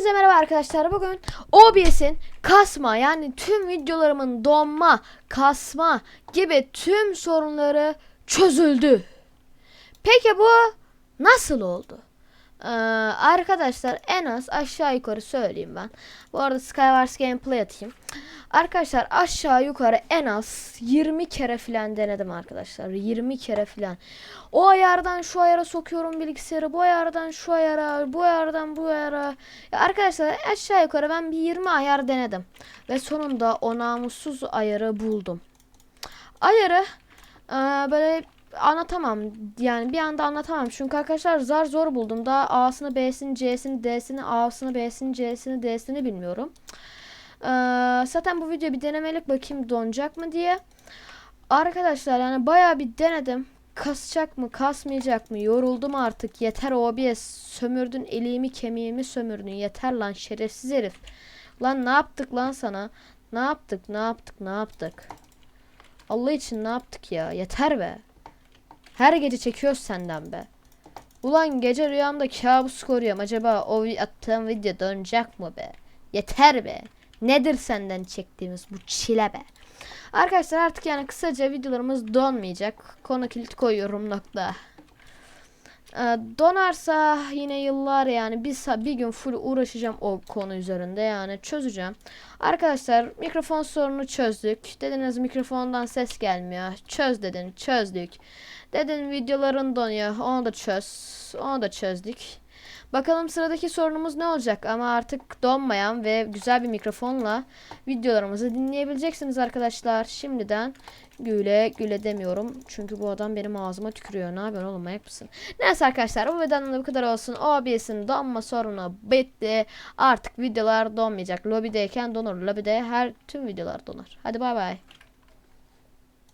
Hepinize merhaba arkadaşlar. Bugün OBS'in kasma yani tüm videolarımın donma, kasma gibi tüm sorunları çözüldü. Peki bu nasıl oldu? Ee, arkadaşlar en az aşağı yukarı söyleyeyim ben. Bu arada Skywars gameplay atayım. Arkadaşlar aşağı yukarı en az 20 kere filan denedim arkadaşlar. 20 kere filan. O ayardan şu ayara sokuyorum bilgisayarı. Bu ayardan şu ayara, bu ayardan bu ayara. Ya arkadaşlar aşağı yukarı ben bir 20 ayar denedim. Ve sonunda o namussuz ayarı buldum. Ayarı eee, böyle anlatamam. Yani bir anda anlatamam. Çünkü arkadaşlar zar zor buldum. Daha A'sını, B'sini, C'sini, D'sini, A'sını, B'sini, C'sini, D'sini bilmiyorum. Eee, zaten bu video bir denemelik bakayım donacak mı diye. Arkadaşlar yani bayağı bir denedim. Kasacak mı, kasmayacak mı? Yoruldum artık. Yeter OBS. Sömürdün elimi, kemiğimi sömürdün. Yeter lan şerefsiz herif. Lan ne yaptık lan sana? Ne yaptık? Ne yaptık? Ne yaptık? Allah için ne yaptık ya? Yeter be. Her gece çekiyoruz senden be. Ulan gece rüyamda kabus koruyorum. Acaba o attığım video dönecek mi be? Yeter be. Nedir senden çektiğimiz bu çile be? Arkadaşlar artık yani kısaca videolarımız donmayacak. Konu kilit koyuyorum nokta. Ee, donarsa yine yıllar yani bir, bir gün full uğraşacağım o konu üzerinde yani çözeceğim. Arkadaşlar mikrofon sorunu çözdük. Dediniz mikrofondan ses gelmiyor. Çöz dedin çözdük. Dedin videoların donuyor. Onu da çöz. Onu da çözdük. Bakalım sıradaki sorunumuz ne olacak ama artık donmayan ve güzel bir mikrofonla videolarımızı dinleyebileceksiniz arkadaşlar. Şimdiden güle güle demiyorum. Çünkü bu adam benim ağzıma tükürüyor. Ne yapıyorsun oğlum manyak mısın? Neyse arkadaşlar bu videonun da bu kadar olsun. OBS'in donma sorunu bitti. Artık videolar donmayacak. Lobideyken donur. Lobide her tüm videolar donar. Hadi bay bay.